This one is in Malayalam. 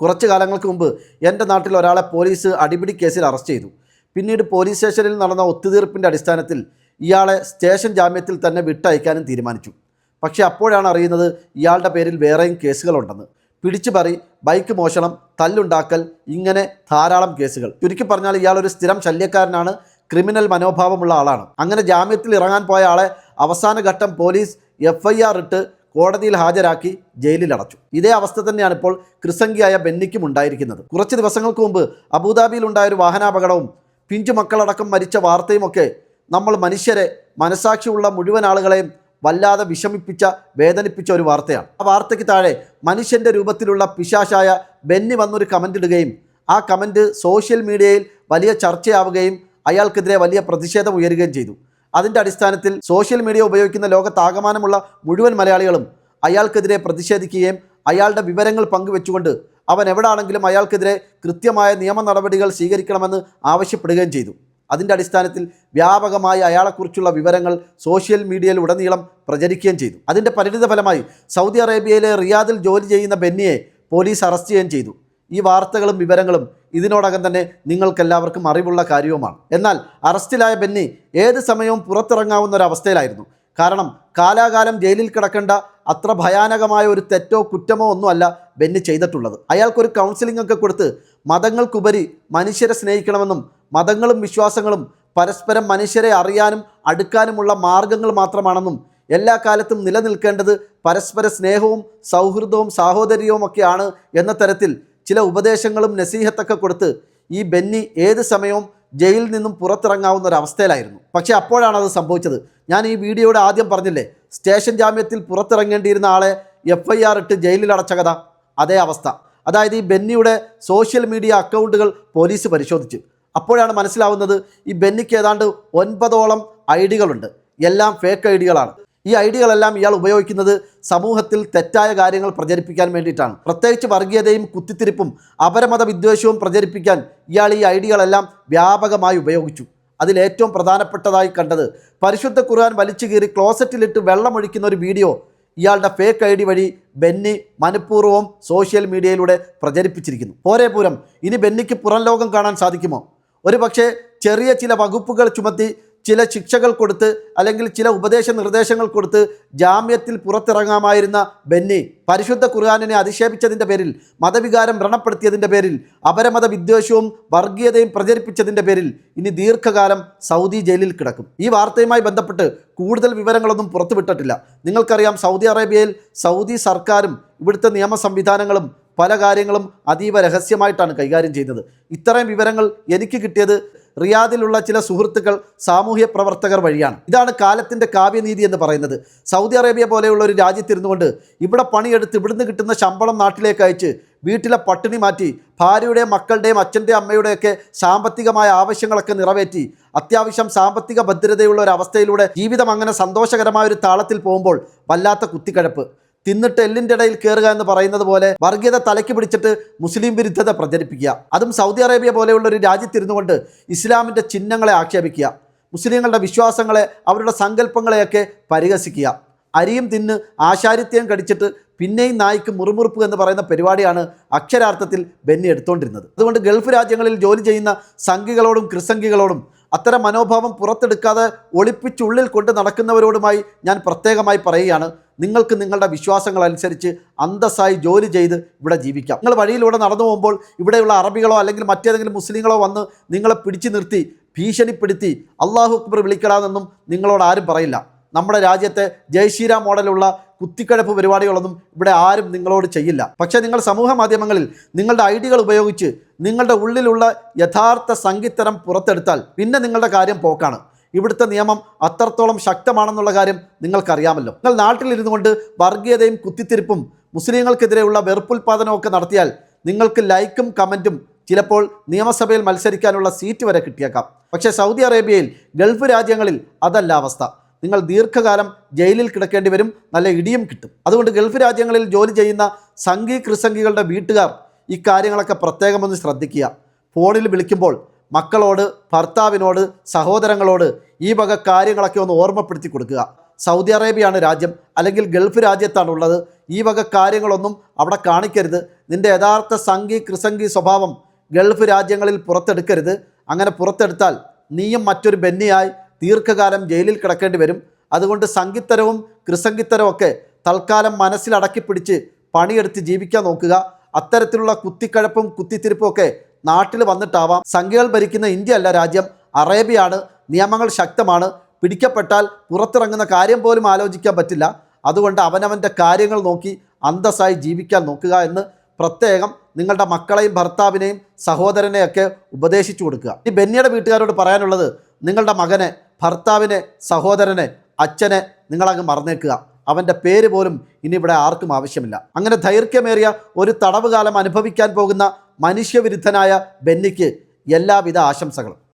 കുറച്ച് കാലങ്ങൾക്ക് മുമ്പ് എന്റെ നാട്ടിൽ ഒരാളെ പോലീസ് അടിപിടി കേസിൽ അറസ്റ്റ് ചെയ്തു. പിന്നീട് പോലീസ് സ്റ്റേഷനിൽ നടന്ന ഒത്തുതീർപ്പിന്റെ അടിസ്ഥാനത്തിൽ ഇയാളെ സ്റ്റേഷൻ ജാമ്യത്തിൽ തന്നെ വിട്ടയക്കാനും തീരുമാനിച്ചു. പക്ഷേ അപ്പോഴാണ് അറിയുന്നത് ഇയാളുടെ പേരിൽ വേറെയും കേസുകളുണ്ടെന്ന്. പിടിച്ചു പറി ബൈക്ക് മോഷണം തല്ലുണ്ടാക്കൽ ഇങ്ങനെ ധാരാളം കേസുകൾ. ചുരുക്കി പറഞ്ഞാൽ ഇയാൾ ഒരു സ്ഥിരം ശല്യക്കാരനാണ് ക്രിമിനൽ മനോഭാവമുള്ള ആളാണ്. അങ്ങനെ ജാമ്യത്തിൽ ഇറങ്ങാൻ പോയ ആളെ അവസാന ഘട്ടം പോലീസ് എഫ് ഐ ആർ ഇട്ട് കോടതിയിൽ ഹാജരാക്കി ജയിലിൽ അടച്ചു ഇതേ അവസ്ഥ തന്നെയാണ് ഇപ്പോൾ ക്രിസംഗിയായ ബെന്നിക്കും ഉണ്ടായിരിക്കുന്നത്. കുറച്ച് ദിവസങ്ങൾക്ക് മുമ്പ് അബുദാബിയിൽ ഉണ്ടായ ഒരു വാഹനാപകടവും പിഞ്ചു മക്കളടക്കം മരിച്ച വാർത്തയുമൊക്കെ നമ്മൾ മനുഷ്യരെ മനസാക്ഷിയുള്ള മുഴുവൻ ആളുകളെയും വല്ലാതെ വിഷമിപ്പിച്ച വേദനിപ്പിച്ച ഒരു വാർത്തയാണ്. ആ വാർത്തയ്ക്ക് താഴെ മനുഷ്യന്റെ രൂപത്തിലുള്ള പിശാശായ ബെന്നി വന്നൊരു കമന്റ് ഇടുകയും ആ കമന്റ് സോഷ്യൽ മീഡിയയിൽ വലിയ ചർച്ചയാവുകയും അയാൾക്കെതിരെ വലിയ പ്രതിഷേധം ഉയരുകയും ചെയ്തു. അതിന്റെ അടിസ്ഥാനത്തിൽ സോഷ്യൽ മീഡിയ ഉപയോഗിക്കുന്ന ലോകത്താകമാനമുള്ള മുഴുവൻ മലയാളികളും അയാൾക്കെതിരെ പ്രതിഷേധിക്കുകയും അയാളുടെ വിവരങ്ങൾ പങ്കുവെച്ചുകൊണ്ട് അവൻ എവിടാണെങ്കിലും അയാൾക്കെതിരെ കൃത്യമായ നിയമ നടപടികൾ സ്വീകരിക്കണമെന്ന് ആവശ്യപ്പെടുകയും ചെയ്തു. അതിന്റെ അടിസ്ഥാനത്തിൽ വ്യാപകമായി അയാളെക്കുറിച്ചുള്ള വിവരങ്ങൾ സോഷ്യൽ മീഡിയയിൽ ഉടനീളം പ്രചരിക്കുകയും ചെയ്തു. അതിന്റെ പരിണിത ഫലമായി സൗദി അറേബ്യയിലെ റിയാദിൽ ജോലി ചെയ്യുന്ന ബെന്നിയെ പോലീസ് അറസ്റ്റ് ചെയ്യുകയും ചെയ്തു. ഈ വാർത്തകളും വിവരങ്ങളും ഇതിനോടകം തന്നെ നിങ്ങൾക്കെല്ലാവർക്കും അറിവുള്ള കാര്യവുമാണ്. എന്നാൽ അറസ്റ്റിലായ ബെന്നി ഏത് സമയവും പുറത്തിറങ്ങാവുന്ന ഒരു അവസ്ഥയിലായിരുന്നു കാരണം കാലാകാലം ജയിലിൽ കിടക്കേണ്ട അത്ര ഭയാനകമായ ഒരു തെറ്റോ കുറ്റമോ ഒന്നുമല്ല ബെന്നി ചെയ്തിട്ടുള്ളത്. അയാൾക്കൊരു കൗൺസിലിംഗ് ഒക്കെ കൊടുത്ത് മതങ്ങൾക്കുപരി മനുഷ്യരെ സ്നേഹിക്കണമെന്നും മതങ്ങളും വിശ്വാസങ്ങളും പരസ്പരം മനുഷ്യരെ അറിയാനും അടുക്കാനുമുള്ള മാർഗങ്ങൾ മാത്രമാണെന്നും എല്ലാ കാലത്തും നിലനിൽക്കേണ്ടത് പരസ്പര സ്നേഹവും സൗഹൃദവും സാഹോദര്യവും ഒക്കെയാണ് എന്ന തരത്തിൽ ചില ഉപദേശങ്ങളും നസീഹത്തൊക്കെ കൊടുത്ത് ഈ ബെന്നി ഏത് സമയവും ജയിലിൽ നിന്നും പുറത്തിറങ്ങാവുന്ന ഒരു അവസ്ഥയിലായിരുന്നു. പക്ഷേ അപ്പോഴാണ് അത് സംഭവിച്ചത്. ഞാൻ ഈ വീഡിയോയുടെ ആദ്യം പറഞ്ഞില്ലേ സ്റ്റേഷൻ ജാമ്യത്തിൽ പുറത്തിറങ്ങേണ്ടിയിരുന്ന ആളെ എഫ് ഐ ആർ ഇട്ട് ജയിലിൽ അടച്ച കഥ. അതേ അവസ്ഥ. അതായത് ഈ ബെന്നിയുടെ സോഷ്യൽ മീഡിയ അക്കൗണ്ടുകൾ പോലീസ് പരിശോധിച്ചു. അപ്പോഴാണ് മനസ്സിലാവുന്നത് ഈ ബെന്നിക്ക് ഏതാണ്ട് ഒൻപതോളം ഐ ഡികളുണ്ട്. എല്ലാം ഫേക്ക് ഐ ഡികളാണ്. ഈ ഐഡിയകളെല്ലാം ഇയാൾ ഉപയോഗിക്കുന്നത് സമൂഹത്തിൽ തെറ്റായ കാര്യങ്ങൾ പ്രചരിപ്പിക്കാൻ വേണ്ടിയിട്ടാണ്. പ്രത്യേകിച്ച് വർഗീയതയും കുത്തിത്തിരിപ്പും അപരമത വിദ്വേഷവും പ്രചരിപ്പിക്കാൻ ഇയാൾ ഈ ഐഡിയകളെല്ലാം വ്യാപകമായി ഉപയോഗിച്ചു. അതിലേറ്റവും പ്രധാനപ്പെട്ടതായി കണ്ടത് പരിശുദ്ധ ഖുർആൻ വലിച്ചു കീറി ക്ലോസറ്റിലിട്ട് വെള്ളമൊഴിക്കുന്ന ഒരു വീഡിയോ ഇയാളുടെ ഫേക്ക് ഐ ഡി വഴി ബെന്നി മനഃപൂർവം സോഷ്യൽ മീഡിയയിലൂടെ പ്രചരിപ്പിച്ചിരിക്കുന്നു. പോരേപൂരം ഇനി ബെന്നിക്ക് പുറം ലോകം കാണാൻ സാധിക്കുമോ? ഒരുപക്ഷേ ചെറിയ ചില വകുപ്പുകൾ ചുമത്തി ചില ശിക്ഷകൾ കൊടുത്ത് അല്ലെങ്കിൽ ചില ഉപദേശ നിർദ്ദേശങ്ങൾ കൊടുത്ത് ജാമ്യത്തിൽ പുറത്തിറങ്ങാമായിരുന്ന ബെന്നി പരിശുദ്ധ ഖുർആാനിനെ അധിക്ഷേപിച്ചതിന്റെ പേരിൽ മതവികാരം വ്രണപ്പെടുത്തിയതിന്റെ പേരിൽ അപരമത വിദ്വേഷവും വർഗീയതയും പ്രചരിപ്പിച്ചതിന്റെ പേരിൽ ഇനി ദീർഘകാലം സൗദി ജയിലിൽ കിടക്കും. ഈ വാർത്തയുമായി ബന്ധപ്പെട്ട് കൂടുതൽ വിവരങ്ങളൊന്നും പുറത്തുവിട്ടിട്ടില്ല. നിങ്ങൾക്കറിയാം സൗദി അറേബ്യയിൽ സൗദി സർക്കാരും ഇവിടുത്തെ നിയമ സംവിധാനങ്ങളും പല കാര്യങ്ങളും അതീവ രഹസ്യമായിട്ടാണ് കൈകാര്യം ചെയ്യുന്നത്. ഇത്രയും വിവരങ്ങൾ എനിക്ക് കിട്ടിയത് റിയാദിലുള്ള ചില സുഹൃത്തുക്കൾ സാമൂഹ്യ പ്രവർത്തകർ വഴിയാണ്. ഇതാണ് കാലത്തിന്റെ കാവ്യനീതി എന്ന് പറയുന്നത്. സൗദി അറേബ്യ പോലെയുള്ള ഒരു രാജ്യത്തിരുന്നുകൊണ്ട് ഇവിടെ പണിയെടുത്ത് ഇവിടുന്ന് കിട്ടുന്ന ശമ്പളം നാട്ടിലേക്ക് അയച്ച് വീട്ടിലെ പട്ടിണി മാറ്റി ഭാര്യയുടെയും മക്കളുടെയും അച്ഛന്റെയും അമ്മയുടെയൊക്കെ സാമ്പത്തികമായ ആവശ്യങ്ങളൊക്കെ നിറവേറ്റി അത്യാവശ്യം സാമ്പത്തിക ഭദ്രതയുള്ള ഒരു അവസ്ഥയിലൂടെ ജീവിതം അങ്ങനെ സന്തോഷകരമായ ഒരു താളത്തിൽ പോകുമ്പോൾ വല്ലാത്ത കുത്തിക്കഴപ്പ്. തിന്നിട്ട് എല്ലിന്റെ ഇടയിൽ കയറുക എന്ന് പറയുന്നത് പോലെ വർഗീയത തലയ്ക്ക് പിടിച്ചിട്ട് മുസ്ലിം വിരുദ്ധത പ്രചരിപ്പിക്കുക. അതും സൗദി അറേബ്യ പോലെയുള്ള ഒരു രാജ്യത്തിരുന്നുകൊണ്ട് ഇസ്ലാമിന്റെ ചിഹ്നങ്ങളെ ആക്ഷേപിക്കുക. മുസ്ലിങ്ങളുടെ വിശ്വാസങ്ങളെ അവരുടെ സങ്കല്പങ്ങളെയൊക്കെ പരിഹസിക്കുക. അരിയും തിന്ന് ആശാരിത്യം കടിച്ചിട്ട് പിന്നെയും നായ്ക്ക് മുറുമുറുപ്പ് എന്ന് പറയുന്ന പരിപാടിയാണ് അക്ഷരാർത്ഥത്തിൽ ബെന്നി എടുത്തുകൊണ്ടിരുന്നത് അതുകൊണ്ട് ഗൾഫ് രാജ്യങ്ങളിൽ ജോലി ചെയ്യുന്ന സംഘികളോടും ക്രിസംഘികളോടും അത്തരം മനോഭാവം പുറത്തെടുക്കാതെ ഒളിപ്പിച്ചുള്ളിൽ കൊണ്ട് നടക്കുന്നവരോടുമായി ഞാൻ പ്രത്യേകമായി പറയുകയാണ്. നിങ്ങൾക്ക് നിങ്ങളുടെ വിശ്വാസങ്ങൾ അനുസരിച്ച് അന്തസ്സായി ജോലി ചെയ്ത് ഇവിടെ ജീവിക്കാം. നിങ്ങൾ വഴിയിലൂടെ നടന്നു പോകുമ്പോൾ ഇവിടെയുള്ള അറബികളോ അല്ലെങ്കിൽ മറ്റേതെങ്കിലും മുസ്ലിങ്ങളോ വന്ന് നിങ്ങളെ പിടിച്ചു നിർത്തി ഭീഷണിപ്പെടുത്തി അള്ളാഹു അക്ബർ വിളിക്കണമെന്നും നിങ്ങളോട് ആരും പറയില്ല. നമ്മുടെ രാജ്യത്തെ ജയ്ഷീര മോഡലുള്ള കുത്തിക്കഴപ്പ് പരിപാടികളൊന്നും ഇവിടെ ആരും നിങ്ങളോട് ചെയ്യില്ല. പക്ഷേ നിങ്ങൾ സമൂഹ മാധ്യമങ്ങളിൽ നിങ്ങളുടെ ഐഡികൾ ഉപയോഗിച്ച് നിങ്ങളുടെ ഉള്ളിലുള്ള യഥാർത്ഥ സംഗീത്തരം പുറത്തെടുത്താൽ പിന്നെ നിങ്ങളുടെ കാര്യം പോക്കാണ്. ഇവിടുത്തെ നിയമം അത്രത്തോളം ശക്തമാണെന്നുള്ള കാര്യം നിങ്ങൾക്കറിയാമല്ലോ. നിങ്ങൾ നാട്ടിലിരുന്നു കൊണ്ട് വർഗീയതയും കുത്തിത്തിരിപ്പും മുസ്ലിങ്ങൾക്കെതിരെയുള്ള വെറുപ്പുൽപാദനമൊക്കെ നടത്തിയാൽ നിങ്ങൾക്ക് ലൈക്കും കമന്റും ചിലപ്പോൾ നിയമസഭയിൽ മത്സരിക്കാനുള്ള സീറ്റ് വരെ കിട്ടിയേക്കാം. പക്ഷേ സൗദി അറേബ്യയിൽ ഗൾഫ് രാജ്യങ്ങളിൽ അതല്ല അവസ്ഥ. നിങ്ങൾ ദീർഘകാലം ജയിലിൽ കിടക്കേണ്ടി വരും നല്ല ഇടിയും കിട്ടും. അതുകൊണ്ട് ഗൾഫ് രാജ്യങ്ങളിൽ ജോലി ചെയ്യുന്ന സംഘി ക്രിസംഘികളുടെ വീട്ടുകാർ ഈ കാര്യങ്ങളൊക്കെ പ്രത്യേകമൊന്ന് ശ്രദ്ധിക്കുക. ഫോണിൽ വിളിക്കുമ്പോൾ മക്കളോട് ഭർത്താവിനോട് സഹോദരങ്ങളോട് ഈ വക കാര്യങ്ങളൊക്കെ ഒന്ന് ഓർമ്മപ്പെടുത്തി കൊടുക്കുക. സൗദി അറേബ്യയാണ് രാജ്യം അല്ലെങ്കിൽ ഗൾഫ് രാജ്യത്താണുള്ളത് ഈ വക കാര്യങ്ങളൊന്നും അവിടെ കാണിക്കരുത്. നിന്റെ യഥാർത്ഥ സംഘി കൃസംഗി സ്വഭാവം ഗൾഫ് രാജ്യങ്ങളിൽ പുറത്തെടുക്കരുത്. അങ്ങനെ പുറത്തെടുത്താൽ നീയും മറ്റൊരു ബെന്നിയായി ദീർഘകാലം ജയിലിൽ കിടക്കേണ്ടി വരും. അതുകൊണ്ട് സംഗീത്തരവും കൃസംഗിത്തരവും ഒക്കെ തൽക്കാലം മനസ്സിലടക്കി പിടിച്ച് പണിയെടുത്ത് ജീവിക്കാൻ നോക്കുക. അത്തരത്തിലുള്ള കുത്തിക്കഴപ്പും കുത്തിത്തിരിപ്പും ഒക്കെ നാട്ടിൽ വന്നിട്ടാവാം. സംഖ്യകൾ ഭരിക്കുന്ന ഇന്ത്യ അല്ല രാജ്യം. അറേബ്യയാണ്. നിയമങ്ങൾ ശക്തമാണ്. പിടിക്കപ്പെട്ടാൽ പുറത്തിറങ്ങുന്ന കാര്യം പോലും ആലോചിക്കാൻ പറ്റില്ല. അതുകൊണ്ട് അവനവന്റെ കാര്യങ്ങൾ നോക്കി അന്തസ്സായി ജീവിക്കാൻ നോക്കുക എന്ന് പ്രത്യേകം നിങ്ങളുടെ മക്കളെയും ഭർത്താവിനെയും സഹോദരനെയൊക്കെ ഉപദേശിച്ചു കൊടുക്കുക. ഈ ബെന്നിയുടെ വീട്ടുകാരോട് പറയാനുള്ളത് നിങ്ങളുടെ മകനെ ഭർത്താവിനെ സഹോദരനെ അച്ഛനെ നിങ്ങളങ്ങ് മറന്നേക്കുക. അവന്റെ പേര് പോലും ഇനി ഇവിടെ ആർക്കും ആവശ്യമില്ല. അങ്ങനെ ദൈർഘ്യമേറിയ ഒരു തടവുകാലം അനുഭവിക്കാൻ പോകുന്ന മനുഷ്യവിരുദ്ധനായ ബെന്നിക്ക് എല്ലാവിധ ആശംസകളും.